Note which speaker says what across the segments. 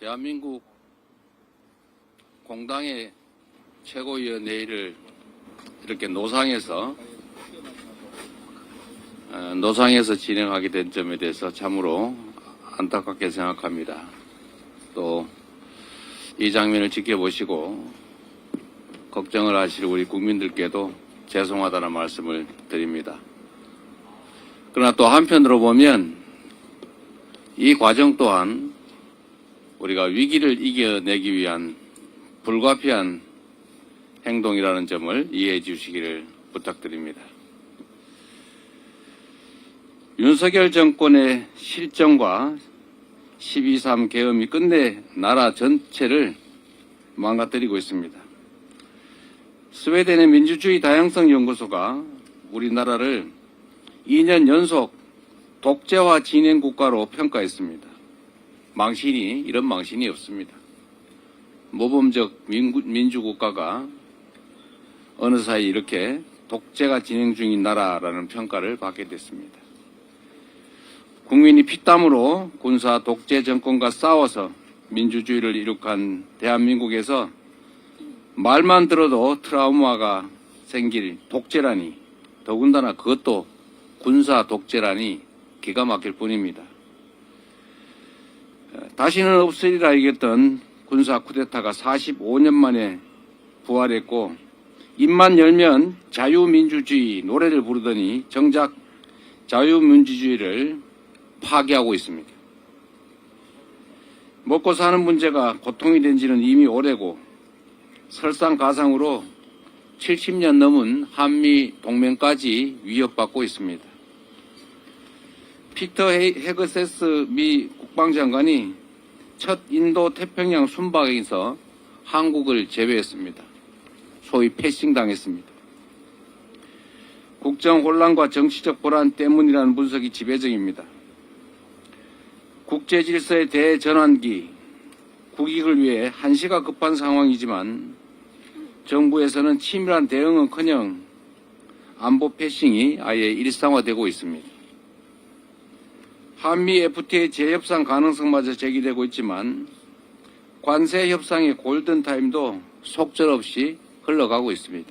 Speaker 1: 대한민국 공당의 최고위원 회의를 이렇게 노상에서 어, 노상에서 진행하게 된 점에 대해서 참으로 안타깝게 생각합니다. 또 이 장면을 지켜보시고 걱정을 하실 우리 국민들께도 죄송하다는 말씀을 드립니다. 그러나 또 한편으로 보면 이 과정 또한 우리가 위기를 이겨내기 위한 불가피한 행동이라는 점을 이해해 주시기를 부탁드립니다. 윤석열 정권의 실정과 12.3 계엄이 끝내 나라 전체를 망가뜨리고 있습니다. 스웨덴의 민주주의 다양성 연구소가 우리나라를 2년 연속 독재화 진행 국가로 평가했습니다. 망신이 이런 망신이 없습니다. 모범적 민주국가가 어느 사이 이렇게 독재가 진행 중인 나라라는 평가를 받게 됐습니다. 국민이 피땀으로 군사 독재 정권과 싸워서 민주주의를 이룩한 대한민국에서 말만 들어도 트라우마가 생길 독재라니 더군다나 그것도 군사 독재라니 기가 막힐 뿐입니다. 에, 다시는 없으리라 얘기했던 군사 쿠데타가 45년 만에 부활했고 입만 열면 자유민주주의 노래를 부르더니 정작 자유민주주의를 파괴하고 있습니다. 먹고 사는 문제가 고통이 된 지는 이미 오래고 설상가상으로 70년 넘은 한미 동맹까지 위협받고 있습니다. 피터 헤- 헤그세스 미 국방장관이 첫 인도 태평양 순방에서 한국을 제외했습니다. 소위 패싱당했습니다. 국정 혼란과 정치적 불안 때문이라는 분석이 지배적입니다. 국제 질서의 대전환기, 국익을 위해 한시가 급한 상황이지만 정부에서는 치밀한 대응은커녕 안보 패싱이 아예 일상화되고 있습니다. 한미 FTA 재협상 가능성마저 제기되고 있지만 관세 협상의 골든타임도 속절없이 흘러가고 있습니다.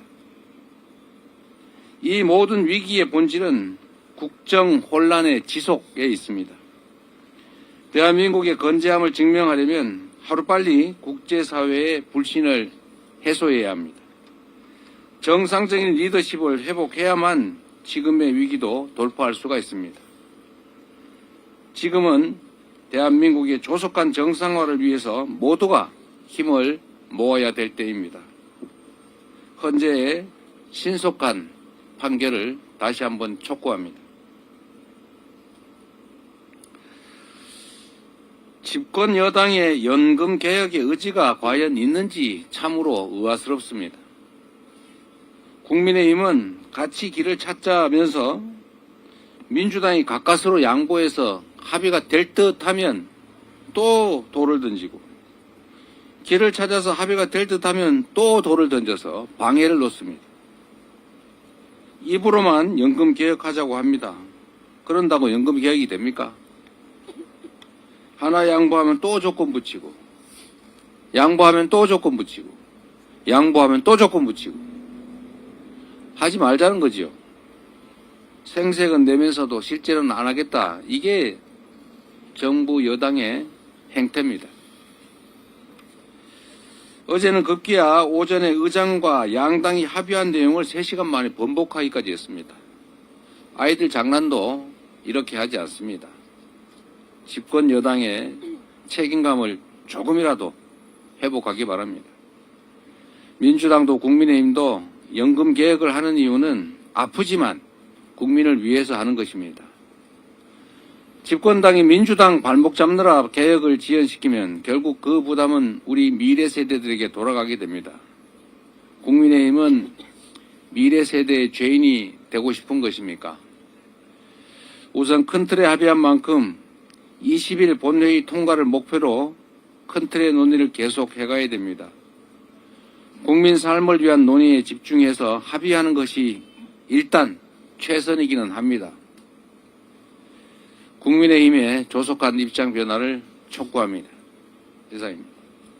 Speaker 1: 이 모든 위기의 본질은 국정 혼란의 지속에 있습니다. 대한민국의 건재함을 증명하려면 하루빨리 국제사회의 불신을 해소해야 합니다. 정상적인 리더십을 회복해야만 지금의 위기도 돌파할 수가 있습니다. 지금은 대한민국의 조속한 정상화를 위해서 모두가 힘을 모아야 될 때입니다. 헌재의 신속한 판결을 다시 한번 촉구합니다. 집권 여당의 연금 개혁의 의지가 과연 있는지 참으로 의아스럽습니다. 국민의힘은 같이 길을 찾자면서 민주당이 가까스로 양보해서 합의가 될 듯하면 또 돌을 던지고 길을 찾아서 합의가 될 듯하면 또 돌을 던져서 방해를 놓습니다. 입으로만 연금 개혁하자고 합니다. 그런다고 연금 개혁이 됩니까? 하나 양보하면 또 조건 붙이고 양보하면 또 조건 붙이고 양보하면 또 조건 붙이고 하지 말자는 거지요. 생색은 내면서도 실제로는 안 하겠다. 이게 정부 여당의 행태입니다. 어제는 급기야 오전에 의장과 양당이 합의한 내용을 3시간 만에 번복하기까지 했습니다. 아이들 장난도 이렇게 하지 않습니다. 집권 여당의 책임감을 조금이라도 회복하기 바랍니다. 민주당도 국민의힘도 연금 개혁을 하는 이유는 아프지만 국민을 위해서 하는 것입니다. 집권당이 민주당 발목 잡느라 개혁을 지연시키면 결국 그 부담은 우리 미래 세대들에게 돌아가게 됩니다. 국민의힘은 미래 세대의 죄인이 되고 싶은 것입니까? 우선 큰 틀에 합의한 만큼 20일 본회의 통과를 목표로 큰 틀의 논의를 계속 해가야 됩니다. 국민 삶을 위한 논의에 집중해서 합의하는 것이 일단 최선이기는 합니다. 국민의힘의 조속한 입장 변화를 촉구합니다. 이상입니다.